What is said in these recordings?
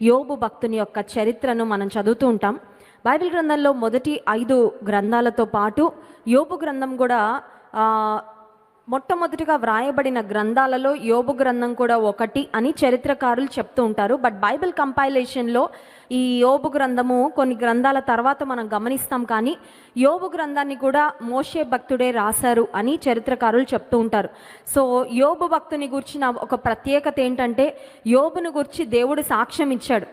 యోబు భక్తుని యొక్క చరిత్రను మనం చదువుతూ ఉంటాం. బైబిల్ గ్రంథంలో మొదటి ఐదు గ్రంథాలతో పాటు యోబు గ్రంథం కూడా మొట్టమొదటిగా వ్రాయబడిన గ్రంథాలలో యోబు గ్రంథం కూడా ఒకటి అని చరిత్రకారులు చెప్తూ ఉంటారు. బట్ బైబిల్ కంపైలేషన్లో ఈ యోబు గ్రంథము కొన్ని గ్రంథాల తర్వాత మనం గమనిస్తాం. కానీ యోబు గ్రంథాన్ని కూడా మోషే భక్తుడే రాశారు అని చరిత్రకారులు చెప్తూ ఉంటారు. సో యోబు భక్తుని గురించిన ఒక ప్రత్యేకత ఏంటంటే యోబును గురించి దేవుడు సాక్ష్యం ఇచ్చాడు.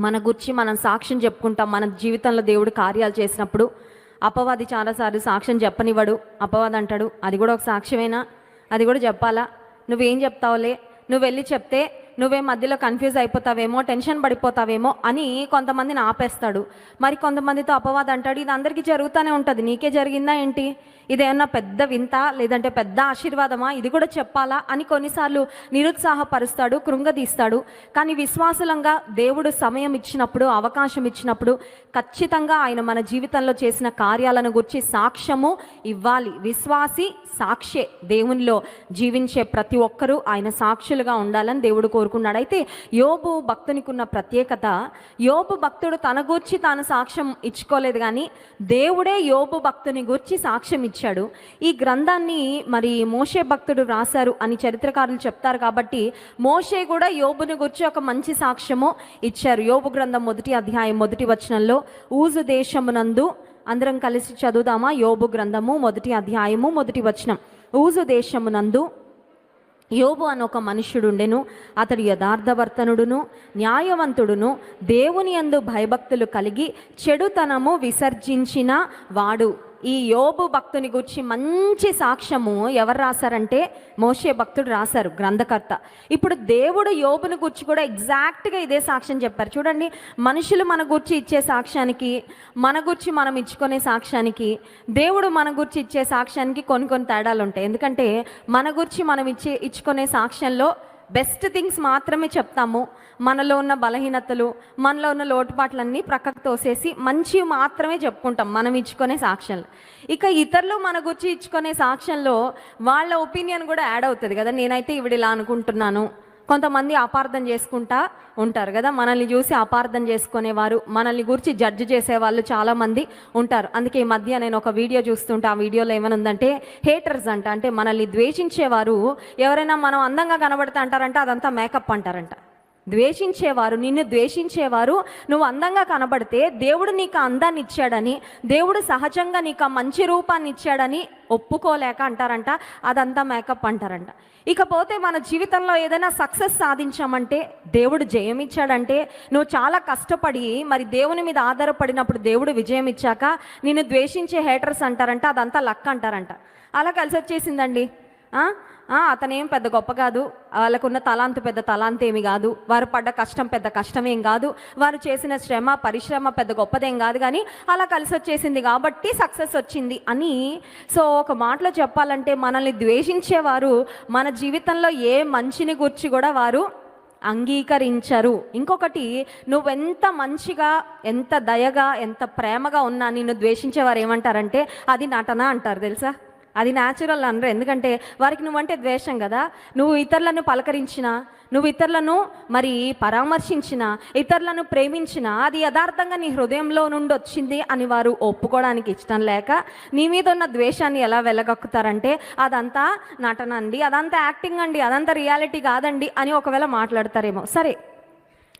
మన గురించి మనం సాక్ష్యం చెప్పుకుంటాం. మన జీవితంలో దేవుడు కార్యాలు చేసినప్పుడు అపవాది చాలాసార్లు సాక్ష్యం చెప్పనివ్వడు. అపవాది అంటాడు అది కూడా ఒక సాక్ష్యమేనా? అది కూడా చెప్పాలా? నువ్వేం చెప్తావులే? నువ్వు వెళ్ళి చెప్తే నువ్వే మధ్యలో కన్ఫ్యూజ్ అయిపోతావేమో టెన్షన్ పడిపోతావేమో అని కొంతమందిని ఆపేస్తాడు. మరి కొంతమందితో అపవాదం అంటాడు ఇది అందరికీ జరుగుతూనే ఉంటుంది. నీకే జరిగిందా ఏంటి? ఇదేమన్నా పెద్ద వింత లేదంటే పెద్ద ఆశీర్వాదమా? ఇది కూడా చెప్పాలా? అని కొన్నిసార్లు నిరుత్సాహపరుస్తాడు కృంగదీస్తాడు. కానీ విశ్వాసులంగా దేవుడు సమయం ఇచ్చినప్పుడు అవకాశం ఇచ్చినప్పుడు ఖచ్చితంగా ఆయన మన జీవితంలో చేసిన కార్యాలను గురించి సాక్ష్యము ఇవ్వాలి. విశ్వాసి సాక్షే దేవునిలో జీవించే ప్రతి ఒక్కరూ ఆయన సాక్షులుగా ఉండాలని దేవుడు కోరుకున్నాడు. అయితే యోబు భక్తునికి ఉన్న ప్రత్యేకత యోబు భక్తుడు తన గూర్చి తాను సాక్ష్యం ఇచ్చుకోలేదు కానీ దేవుడే యోబు భక్తుని గూర్చి సాక్ష్యం ఇచ్చి ఇచ్చాడు ఈ గ్రంథాన్ని మరి మోషే భక్తుడు రాశారు అని చరిత్రకారులు చెప్తారు కాబట్టి మోషే కూడా యోబుని గురించి ఒక మంచి సాక్ష్యము ఇచ్చారు. యోబు గ్రంథం మొదటి అధ్యాయం మొదటి వచనంలో ఊజు దేశమునందు అందరం కలిసి చదువుదామా? యోబు గ్రంథము మొదటి అధ్యాయము మొదటి వచనం. ఊజు దేశమునందు యోబు అని ఒక మనుష్యుడుండెను అతడు యథార్థవర్తనుడును న్యాయవంతుడును దేవుని యందు భయభక్తులు కలిగి చెడుతనము విసర్జించిన వాడు. ఈ యోబు భక్తుని గురించి మంచి సాక్ష్యము ఎవరు రాశారంటే మోషే భక్తుడు రాశారు గ్రంథకర్త. ఇప్పుడు దేవుడు యోబుని గురించి కూడా ఎగ్జాక్ట్గా ఇదే సాక్ష్యం చెప్పారు. చూడండి మనుషులు మన గురించి ఇచ్చే సాక్ష్యానికి మన గురించి మనం ఇచ్చుకునే సాక్ష్యానికి దేవుడు మన గురించి ఇచ్చే సాక్ష్యానికి కొన్ని కొన్ని తేడాలు ఉంటాయి. ఎందుకంటే మన గురించి మనం ఇచ్చే ఇచ్చుకునే సాక్ష్యంలో బెస్ట్ థింగ్స్ మాత్రమే చెప్తాము. మనలో ఉన్న బలహీనతలు మనలో ఉన్న లోటుపాట్లన్నీ ప్రక్కకు తోసేసి మంచివి మాత్రమే చెప్పుకుంటాం మనం ఇచ్చుకునే సాక్ష్యాలు. ఇక ఇతరులు మన గురించి ఇచ్చుకునే సాక్ష్యంలో వాళ్ళ ఒపీనియన్ కూడా యాడ్ అవుతుంది కదా నేనైతే ఇవిడ ఇలా అనుకుంటున్నాను. కొంతమంది అపార్థం చేసుకుంటా ఉంటారు కదా? మనల్ని చూసి అపార్థం చేసుకునేవారు మనల్ని గురించి జడ్జి చేసేవాళ్ళు చాలామంది ఉంటారు. అందుకే ఈ మధ్య నేను ఒక వీడియో చూస్తుంటే ఆ వీడియోలో ఏమైనా ఉందంటే హేటర్స్ అంట. అంటే మనల్ని ద్వేషించేవారు ఎవరైనా మనం అందంగా కనబడతా అంటారంట అదంతా మేకప్ అంటారంట. ద్వేషించేవారు నిన్ను ద్వేషించేవారు నువ్వు అందంగా కనబడితే దేవుడు నీకు అందాన్ని ఇచ్చాడని దేవుడు సహజంగా నీకు మంచి రూపాన్ని ఇచ్చాడని ఒప్పుకోలేక అంటారంట అదంతా మేకప్ అంటారంట. ఇకపోతే మన జీవితంలో ఏదైనా సక్సెస్ సాధించామంటే దేవుడు జయం ఇచ్చాడంటే నువ్వు చాలా కష్టపడి మరి దేవుని మీద ఆధారపడినప్పుడు దేవుడు విజయం ఇచ్చాక నిన్ను ద్వేషించే హేటర్స్ అంటారంట అదంతా లక్ అంటారంట. అలా కలిసి వచ్చేసిందండి అతనేం పెద్ద గొప్ప కాదు. వాళ్ళకున్న తలాంతు పెద్ద తలాంతు ఏమి కాదు. వారు పడ్డ కష్టం పెద్ద కష్టమేం కాదు. వారు చేసిన శ్రమ పరిశ్రమ పెద్ద గొప్పదేం కాదు కానీ అలా కలిసి వచ్చేసింది కాబట్టి సక్సెస్ వచ్చింది అని. సో ఒక మాటలో చెప్పాలంటే మనల్ని ద్వేషించేవారు మన జీవితంలో ఏ మంచిని గురించి కూడా వారు అంగీకరించరు. ఇంకొకటి నువ్వెంత మంచిగా ఎంత దయగా ఎంత ప్రేమగా ఉన్నా నిన్ను ద్వేషించేవారు ఏమంటారంటే అది నటన అంటారు తెలుసా? అది న్యాచురల్ అనరు. ఎందుకంటే వారికి నువ్వంటే ద్వేషం కదా. నువ్వు ఇతరులను పలకరించిన నువ్వు ఇతరులను మరి పరామర్శించిన ఇతరులను ప్రేమించిన అది యథార్థంగా నీ హృదయంలో నుండి వచ్చింది అని వారు ఒప్పుకోవడానికి ఇష్టం లేక నీ మీద ఉన్న ద్వేషాన్ని ఎలా వెలగక్కుతారంటే అదంతా నటన అండి అదంతా యాక్టింగ్ అండి అదంతా రియాలిటీ కాదండి అని ఒకవేళ మాట్లాడతారేమో. సరే.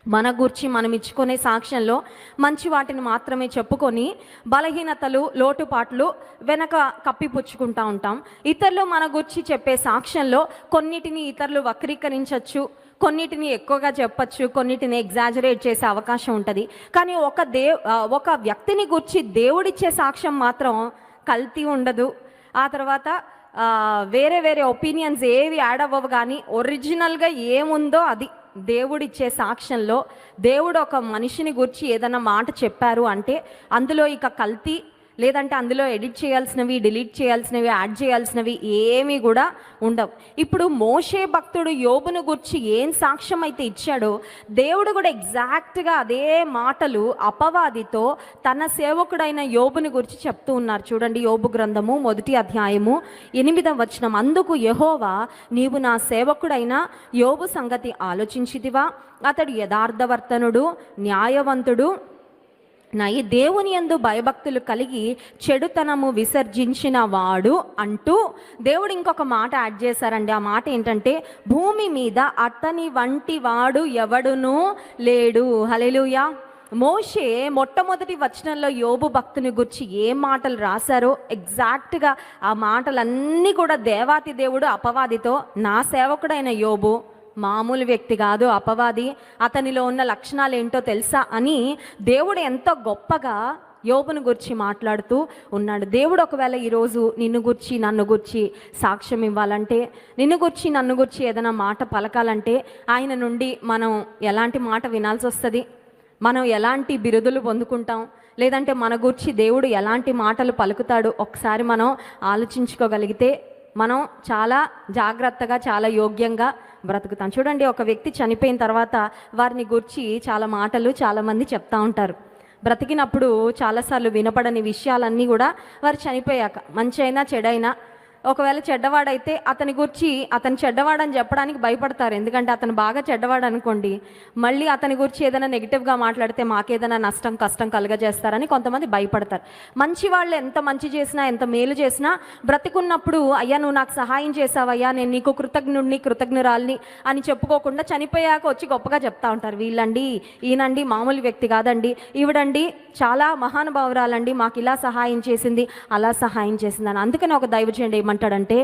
మన గురించి మనం ఇచ్చుకునే సాక్ష్యంలో మంచి వాటిని మాత్రమే చెప్పుకొని బలహీనతలు లోటుపాట్లు వెనక కప్పిపుచ్చుకుంటూ ఉంటాం. ఇతరులు మన గురించి చెప్పే సాక్ష్యంలో కొన్నిటిని ఇతరులు వక్రీకరించవచ్చు కొన్నిటిని ఎక్కువగా చెప్పచ్చు కొన్నిటిని ఎగ్జాజరేట్ చేసే అవకాశం ఉంటుంది. కానీ ఒక దే ఒక వ్యక్తిని గురించి దేవుడిచ్చే సాక్ష్యం మాత్రం కల్తీ ఉండదు. ఆ తర్వాత వేరే వేరే ఒపీనియన్స్ ఏవి యాడ్ అవ్వవు కానీ ఒరిజినల్గా ఏముందో అది. దేవుడిచ్చే సాక్ష్యంలో దేవుడు ఒక మనిషిని గురించి ఏదైనా మాట చెప్పారు అంటే అందులో ఇక కల్తీ లేదంటే అందులో ఎడిట్ చేయాల్సినవి డిలీట్ చేయాల్సినవి యాడ్ చేయాల్సినవి ఏమీ కూడా ఉండవు. ఇప్పుడు మోషే భక్తుడు యోబును గురించి ఏం సాక్ష్యం అయితే ఇచ్చాడో దేవుడు కూడా ఎగ్జాక్ట్గా అదే మాటలు అపవాదితో తన సేవకుడైన యోబుని గురించి చెప్తూ ఉన్నారు. చూడండి యోబు గ్రంథము మొదటి అధ్యాయము ఎనిమిదవ వచనం. అందుకు యహోవా నీవు నా సేవకుడైన యోబు సంగతి ఆలోచించితివా? అతడు యథార్థవర్తనుడు న్యాయవంతుడు నై దేవుని యందు భయభక్తులు కలిగి చెడుతనము విసర్జించిన వాడు అంటూ దేవుడు ఇంకొక మాట యాడ్ చేశారండి. ఆ మాట ఏంటంటే భూమి మీద అతని వంటి వాడు ఎవడునూ లేడు. హలెలుయా మోషే మొట్టమొదటి వచనంలో యోబు భక్తుని గురించి ఏ మాటలు రాశారో ఎగ్జాక్ట్గా ఆ మాటలన్నీ కూడా దేవాతి దేవుడు అపవాదితో నా సేవకుడైన యోబు మామూలు వ్యక్తి కాదు అపవాది. అతనిలో ఉన్న లక్షణాలు ఏంటో తెలుసా అని దేవుడు ఎంతో గొప్పగా యోబును గురించి మాట్లాడుతూ ఉన్నాడు. దేవుడు ఒకవేళ ఈరోజు నిన్ను గుర్చి నన్ను గుర్చి సాక్ష్యం ఇవ్వాలంటే నిన్ను గుర్చి నన్ను గుర్చి ఏదైనా మాట పలకాలంటే ఆయన నుండి మనం ఎలాంటి మాట వినాల్సి వస్తుంది? మనం ఎలాంటి బిరుదులు పొందుకుంటాం? లేదంటే మన గురించి దేవుడు ఎలాంటి మాటలు పలుకుతాడు? ఒకసారి మనం ఆలోచించుకోగలిగితే మనం చాలా జాగ్రత్తగా చాలా యోగ్యంగా బ్రతుకుతాం. చూడండి ఒక వ్యక్తి చనిపోయిన తర్వాత వారిని గురించి చాలా మాటలు చాలామంది చెప్తా ఉంటారు. బ్రతికినప్పుడు చాలాసార్లు వినపడని విషయాలన్నీ కూడా వారు చనిపోయాక మంచి అయినా చెడైనా ఒకవేళ చెడ్డవాడైతే అతని గురించి అతను చెడ్డవాడని చెప్పడానికి భయపడతారు. ఎందుకంటే అతను బాగా చెడ్డవాడు అనుకోండి మళ్ళీ అతని గురించి ఏదైనా నెగిటివ్గా మాట్లాడితే మాకేదైనా నష్టం కష్టం కలుగజేస్తారని కొంతమంది భయపడతారు. మంచి వాళ్ళు ఎంత మంచి చేసినా ఎంత మేలు చేసినా బ్రతికున్నప్పుడు అయ్యా నువ్వు నాకు సహాయం చేసావయ్యా నేను నీకు కృతజ్ఞుడిని కృతజ్ఞురాల్ని అని చెప్పుకోకుండా చనిపోయాక వచ్చి గొప్పగా చెప్తా ఉంటారు. వీళ్ళండి ఈయనండి మామూలు వ్యక్తి కాదండి. ఈవిడండి చాలా మహానుభావురాలండి మాకు ఇలా సహాయం చేసింది అలా సహాయం చేసింది అందుకని ఒక దైవజనుడు ఏమంటాడంటే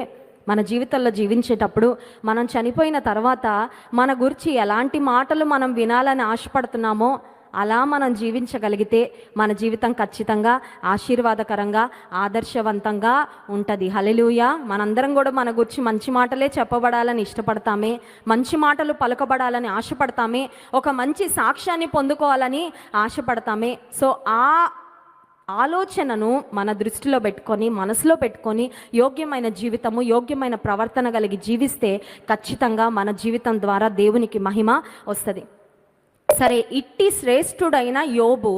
మన జీవితంలో జీవించేటప్పుడు మనం చనిపోయిన తర్వాత మన గురించి ఎలాంటి మాటలు మనం వినాలని ఆశపడుతున్నామో అలా మనం జీవించగలిగితే మన జీవితం ఖచ్చితంగా ఆశీర్వాదకరంగా ఆదర్శవంతంగా ఉంటుంది. హలెలుయ మనందరం కూడా మన గురించి మంచి మాటలే చెప్పబడాలని ఇష్టపడతామే మంచి మాటలు పలుకబడాలని ఆశపడతామే ఒక మంచి సాక్ష్యాన్ని పొందుకోవాలని ఆశపడతామే. సో ఆ ఆలోచనను మన దృష్టిలో పెట్టుకొని మనసులో పెట్టుకొని యోగ్యమైన జీవితము యోగ్యమైన ప్రవర్తన కలిగి జీవిస్తే ఖచ్చితంగా మన జీవితం ద్వారా దేవునికి మహిమ వస్తుంది. సరే ఇట్టి శ్రేష్ఠుడైన యోబు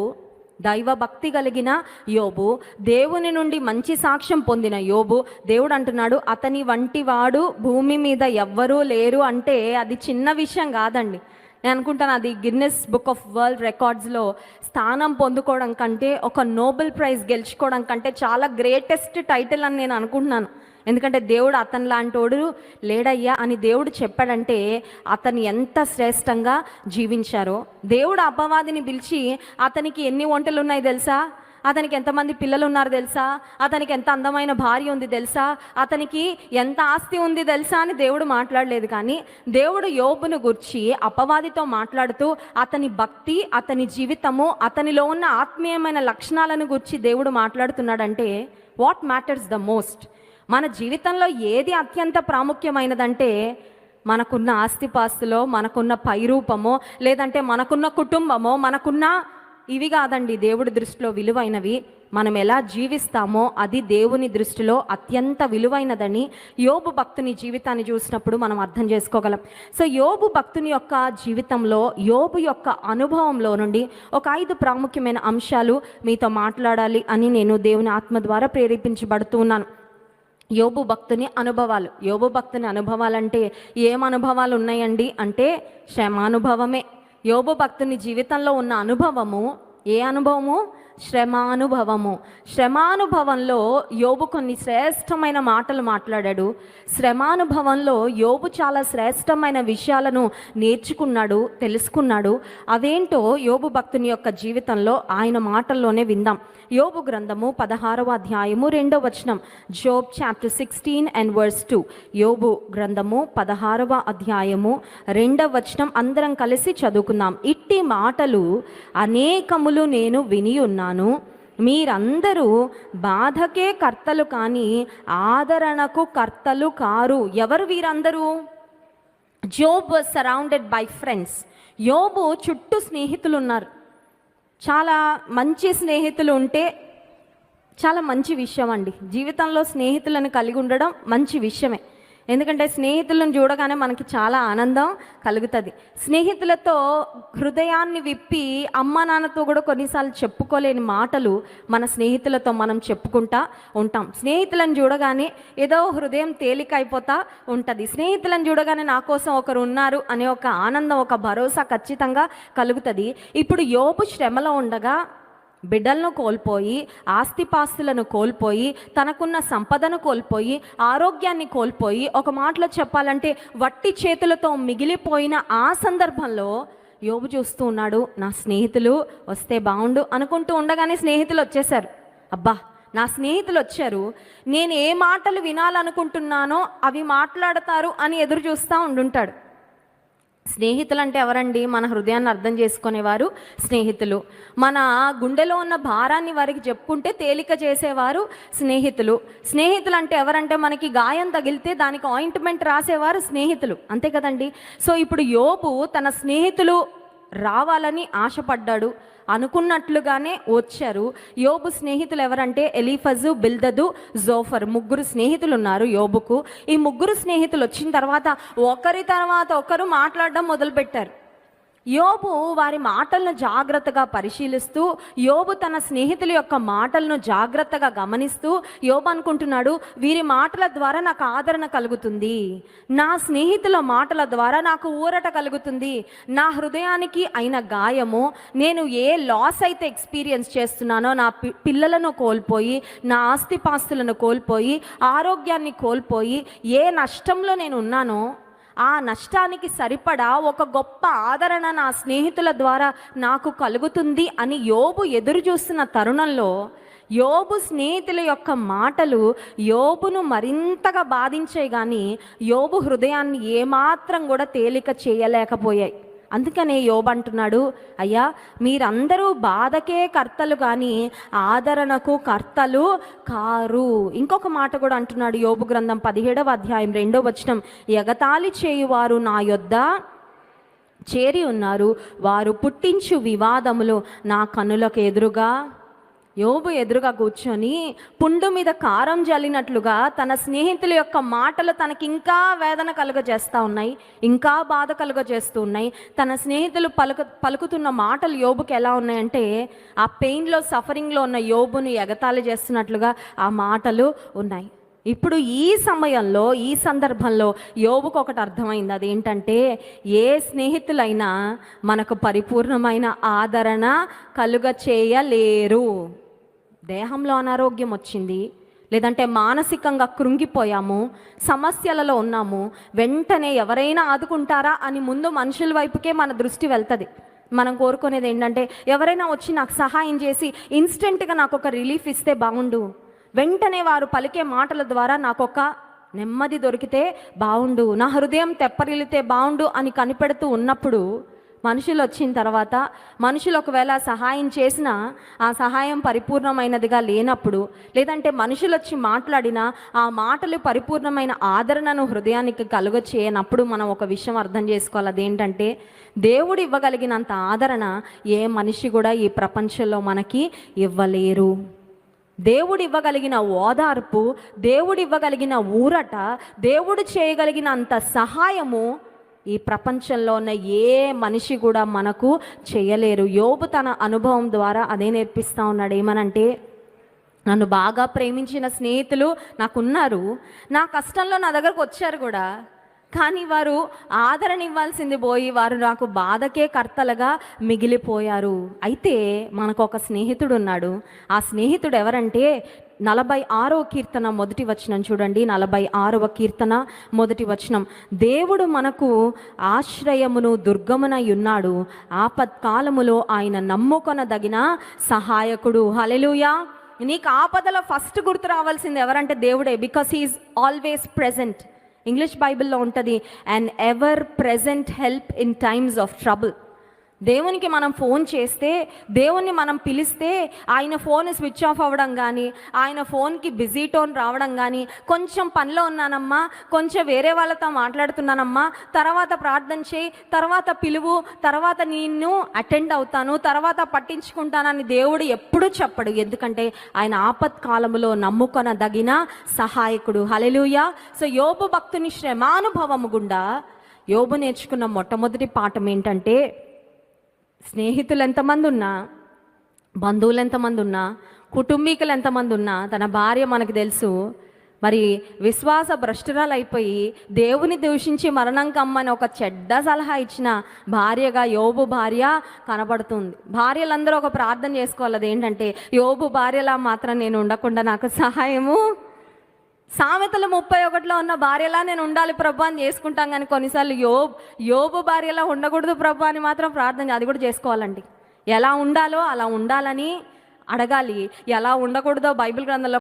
దైవభక్తి కలిగిన యోబు దేవుని నుండి మంచి సాక్ష్యం పొందిన యోబు దేవుడు అంటున్నాడు అతని వంటి వాడు భూమి మీద ఎవ్వరూ లేరు అంటే అది చిన్న విషయం కాదండి. నేను అనుకుంటాను అది గిన్నెస్ బుక్ ఆఫ్ వరల్డ్ రికార్డ్స్లో స్థానం పొందుకోవడం కంటే ఒక నోబెల్ ప్రైజ్ గెలుచుకోవడం కంటే చాలా గ్రేటెస్ట్ టైటిల్ అని నేను అనుకుంటున్నాను. ఎందుకంటే దేవుడు అతని లాంటోడు లేడయ్యా అని దేవుడు చెప్పాడంటే అతను ఎంత శ్రేష్టంగా జీవించారో. దేవుడు అపవాదిని పిలిచి అతనికి ఎన్ని వంటలు ఉన్నాయి తెలుసా? అతనికి ఎంతమంది పిల్లలు ఉన్నారు తెలుసా? అతనికి ఎంత అందమైన భార్య ఉంది తెలుసా? అతనికి ఎంత ఆస్తి ఉంది తెలుసా అని దేవుడు మాట్లాడలేదు కానీ దేవుడు యోబును గుర్చి అపవాదితో మాట్లాడుతూ అతని భక్తి అతని జీవితము అతనిలో ఉన్న ఆత్మీయమైన లక్షణాలను గుర్చి దేవుడు మాట్లాడుతున్నాడంటే వాట్ మ్యాటర్స్ ద మోస్ట్ మన జీవితంలో ఏది అత్యంత ప్రాముఖ్యమైనదంటే మనకున్న ఆస్తిపాస్తులో మనకున్న పైరూపమో లేదంటే మనకున్న కుటుంబమో మనకున్న ఇవి కాదండి దేవుడి దృష్టిలో విలువైనవి. మనం ఎలా జీవిస్తామో అది దేవుని దృష్టిలో అత్యంత విలువైనదని యోబు భక్తుని జీవితాన్ని చూసినప్పుడు మనం అర్థం చేసుకోగలం. సో యోబు భక్తుని యొక్క జీవితంలో యోబు యొక్క అనుభవంలో నుండి ఒక ఐదు ప్రాముఖ్యమైన అంశాలు మీతో మాట్లాడాలి అని నేను దేవుని ఆత్మ ద్వారా ప్రేరేపించబడుతున్నాను యోబు భక్తుని అనుభవాలు. యోబు భక్తుని అనుభవాలంటే ఏం అనుభవాలు ఉన్నాయండి? అంటే శ్రమానుభవమే యోబు భక్తుని జీవితంలో ఉన్న అనుభవము ఏ అనుభవము? శ్రమానుభవము. శ్రమానుభవంలో యోబు కొన్ని శ్రేష్టమైన మాటలు మాట్లాడాడు. శ్రమానుభవంలో యోబు చాలా శ్రేష్టమైన విషయాలను నేర్చుకున్నాడు తెలుసుకున్నాడు. అదేంటో యోబు భక్తుని యొక్క జీవితంలో ఆయన మాటల్లోనే విందాం. యోబు గ్రంథము పదహారవ అధ్యాయము రెండవ వచనం. Job chapter sixteen and verse two. యోబు గ్రంథము పదహారవ అధ్యాయము రెండవ వచనం అందరం కలిసి చదువుకుందాం. ఇట్టి మాటలు అనేకములు నేను విని ఉన్నాను. మీరందరూ బాధకే కర్తలు కానీ ఆదరణకు కర్తలు కారు. ఎవరు వీరందరూ? జోబ్ సరౌండెడ్ బై ఫ్రెండ్స్ యోబు చుట్టూ స్నేహితులు ఉన్నారు చాలా మంచి స్నేహితులు ఉంటే చాలా మంచి విషయం అండి. జీవితంలో స్నేహితులను కలిగి ఉండడం మంచి విషయమే. ఎందుకంటే స్నేహితులను చూడగానే మనకి చాలా ఆనందం కలుగుతుంది. స్నేహితులతో హృదయాన్ని విప్పి అమ్మ నాన్నతో కూడా కొన్నిసార్లు చెప్పుకోలేని మాటలు మన స్నేహితులతో మనం చెప్పుకుంటా ఉంటాం. స్నేహితులను చూడగానే ఏదో హృదయం తేలిక అయిపోతా ఉంటుంది. స్నేహితులను చూడగానే నా కోసం ఒకరు ఉన్నారు అనే ఒక ఆనందం ఒక భరోసా ఖచ్చితంగా కలుగుతుంది. ఇప్పుడు యోపు శ్రమలో ఉండగా బిడ్డలను కోల్పోయి ఆస్తిపాస్తులను కోల్పోయి తనకున్న సంపదను కోల్పోయి ఆరోగ్యాన్ని కోల్పోయి ఒక మాటలో చెప్పాలంటే వట్టి చేతులతో మిగిలిపోయిన ఆ సందర్భంలో యోబు చూస్తూ ఉన్నాడు నా స్నేహితులు వస్తే బాగుండు అనుకుంటూ ఉండగానే స్నేహితులు వచ్చేసారు అబ్బా నా స్నేహితులు వచ్చారు. నేను ఏ మాటలు వినాలనుకుంటున్నానో అవి మాట్లాడతారు అని ఎదురు చూస్తూ ఉండుంటాడు. స్నేహితులు అంటే ఎవరండి? మన హృదయాన్ని అర్థం చేసుకునేవారు స్నేహితులు. మన గుండెలో ఉన్న భారాన్ని వారికి చెప్పుకుంటే తేలిక చేసేవారు స్నేహితులు. స్నేహితులు అంటే ఎవరంటే మనకి గాయం తగిలితే దానికి ఆయింట్మెంట్ రాసేవారు స్నేహితులు. అంతే కదండి? సో ఇప్పుడు యోపు తన స్నేహితులు రావాలని ఆశపడ్డాడు. అనుకున్నట్లుగానే వచ్చారు. యోబు స్నేహితులు ఎవరంటే ఎలీఫజు బిల్దదు జోఫర్ ముగ్గురు స్నేహితులు ఉన్నారు యోబుకు. ఈ ముగ్గురు స్నేహితులు వచ్చిన తర్వాత ఒకరి తర్వాత ఒకరు మాట్లాడడం మొదలుపెట్టారు. యోబు వారి మాటలను జాగ్రత్తగా పరిశీలిస్తూ యోబు తన స్నేహితుల యొక్క మాటలను జాగ్రత్తగా గమనిస్తూ యోబు అనుకుంటున్నాడు వీరి మాటల ద్వారా నాకు ఆదరణ కలుగుతుంది. నా స్నేహితుల మాటల ద్వారా నాకు ఊరట కలుగుతుంది. నా హృదయానికి అయిన గాయము. నేను ఏ లాస్ అయితే ఎక్స్పీరియన్స్ చేస్తున్నానో నా పి- పిల్లలను కోల్పోయి నా ఆస్తిపాస్తులను కోల్పోయి ఆరోగ్యాన్ని కోల్పోయి ఏ నష్టంలో నేను ఉన్నానో ఆ నష్టానికి సరిపడా ఒక గొప్ప ఆదరణ నా స్నేహితుల ద్వారా నాకు కలుగుతుంది అని యోబు ఎదురు చూస్తున్న తరుణంలో యోబు స్నేహితుల యొక్క మాటలు యోబును మరింతగా బాధించాయి కానీ యోబు హృదయాన్ని ఏమాత్రం కూడా తేలిక చేయలేకపోయాయి. అందుకనే యోబు అంటున్నాడు అయ్యా మీరందరూ బాధకే కర్తలు కానీ ఆదరణకు కర్తలు కారు. ఇంకొక మాట కూడా అంటున్నాడు యోబు గ్రంథం పదిహేడవ అధ్యాయం రెండో వచనం ఎగతాళి చేయువారు నా యొద్ద చేరి ఉన్నారు వారు పుట్టించు వివాదములు నా కనులకు ఎదురుగా యోబు ఎదురుగా కూర్చొని పుండు మీద కారం జల్లినట్లుగా తన స్నేహితుల యొక్క మాటలు తనకి ఇంకా వేదన కలుగజేస్తూ ఉన్నాయి ఇంకా బాధ కలుగజేస్తూ ఉన్నాయి. తన స్నేహితులు పలుకు పలుకుతున్న మాటలు యోబుకి ఎలా ఉన్నాయంటే ఆ పెయిన్లో సఫరింగ్లో ఉన్న యోబును ఎగతాళి చేస్తున్నట్లుగా ఆ మాటలు ఉన్నాయి. ఇప్పుడు ఈ సమయంలో ఈ సందర్భంలో యోబుకు ఒకటి అర్థమైంది. అదేంటంటే ఏ స్నేహితులైనా మనకు పరిపూర్ణమైన ఆదరణ కలుగ చేయలేరు దేహంలో అనారోగ్యం వచ్చింది లేదంటే మానసికంగా కృంగిపోయాము సమస్యలలో ఉన్నాము వెంటనే ఎవరైనా ఆదుకుంటారా అని ముందు మనుషుల వైపుకే మన దృష్టి వెళ్తుంది. మనం కోరుకునేది ఏంటంటే ఎవరైనా వచ్చి నాకు సహాయం చేసి ఇన్స్టెంట్గా నాకు ఒక రిలీఫ్ ఇస్తే బాగుండు వెంటనే వారు పలికే మాటల ద్వారా నాకు ఒక నెమ్మది దొరికితే బాగుండు నా హృదయం తెప్పరిల్లితే బాగుండు అని కనిపెడుతూ ఉన్నప్పుడు మనుషులు వచ్చిన తర్వాత మనుషులు ఒకవేళ సహాయం చేసినా ఆ సహాయం పరిపూర్ణమైనదిగా లేనప్పుడు లేదంటే మనుషులు వచ్చి మాట్లాడినా ఆ మాటలు పరిపూర్ణమైన ఆదరణను హృదయానికి కలుగ చేయనప్పుడు మనం ఒక విషయం అర్థం చేసుకోవాలి. అదేంటంటే దేవుడు ఇవ్వగలిగినంత ఆదరణ ఏ మనిషి కూడా ఈ ప్రపంచంలో మనకి ఇవ్వలేరు. దేవుడు ఇవ్వగలిగిన ఓదార్పు దేవుడు ఇవ్వగలిగిన ఊరట దేవుడు చేయగలిగిన అంత సహాయము ఈ ప్రపంచంలో ఉన్న ఏ మనిషి కూడా మనకు చేయలేరు. యోబు తన అనుభవం ద్వారా అదే నేర్పిస్తా ఉన్నాడు. ఏమనంటే నన్ను బాగా ప్రేమించిన స్నేహితులు నాకున్నారు. నా కష్టంలో నా దగ్గరకు వచ్చారు కూడా. కానీ వారు ఆదరణ ఇవ్వాల్సింది పోయి వారు నాకు బాధకే కర్తలుగా మిగిలిపోయారు. అయితే మనకు ఒక స్నేహితుడు ఉన్నాడు ఆ స్నేహితుడు ఎవరంటే నలభై ఆరో కీర్తన మొదటి వచనం చూడండి. నలభై ఆరవ కీర్తన మొదటి వచనం. దేవుడు మనకు ఆశ్రయమును దుర్గమునై ఉన్నాడు. ఆపత్కాలములో ఆయన నమ్ముకొనదగిన సహాయకుడు. హలెలుయా నీకు ఆపదలో ఫస్ట్ గుర్తు రావాల్సింది ఎవరంటే దేవుడే. Because he's always present English బైబిల్లో ఉంటుంది and ever present help in times of trouble దేవునికి మనం ఫోన్ చేస్తే దేవుణ్ణి మనం పిలిస్తే ఆయన ఫోన్ స్విచ్ ఆఫ్ అవ్వడం కానీ ఆయన ఫోన్కి బిజీ టోన్ రావడం కానీ కొంచెం పనిలో ఉన్నానమ్మా కొంచెం వేరే వాళ్ళతో మాట్లాడుతున్నానమ్మా తర్వాత ప్రార్థన చేయి తర్వాత పిలువు తర్వాత నిన్ను అటెండ్ అవుతాను తర్వాత పట్టించుకుంటానని దేవుడు ఎప్పుడూ చెప్పడు. ఎందుకంటే ఆయన ఆపత్కాలములో నమ్ముకొనదగిన సహాయకుడు. హలెలుయ సో యోబు భక్తుని శ్రమానుభవము గుండా యోబు నేర్చుకున్న మొట్టమొదటి పాఠం ఏంటంటే స్నేహితులు ఎంతమంది ఉన్నా బంధువులు ఎంతమంది ఉన్నా కుటుంబీకులు ఎంతమంది ఉన్నా తన భార్య మనకు తెలుసు. మరి విశ్వాస భ్రష్టురాలు అయిపోయి దేవుని దూషించి మరణం కమ్మని ఒక చెడ్డ సలహా ఇచ్చిన భార్యగా యోబు భార్య కనబడుతుంది. భార్యలందరూ ఒక ప్రార్థన చేసుకోవాలి. అదేంటంటే యోబు భార్యలా మాత్రం నేను ఉండకుండా నాకు సహాయము సామెతలు ముప్పై ఒకటిలో ఉన్న భార్యలా నేను ఉండాలి ప్రభు అని చేసుకుంటాం కానీ కొన్నిసార్లు యోబ్ యోబు భార్యలా ఉండకూడదు ప్రభు అని మాత్రం ప్రార్థన అది కూడా చేసుకోవాలండి. ఎలా ఉండాలో అలా ఉండాలని అడగాలి. ఎలా ఉండకూడదో బైబిల్ గ్రంథంలో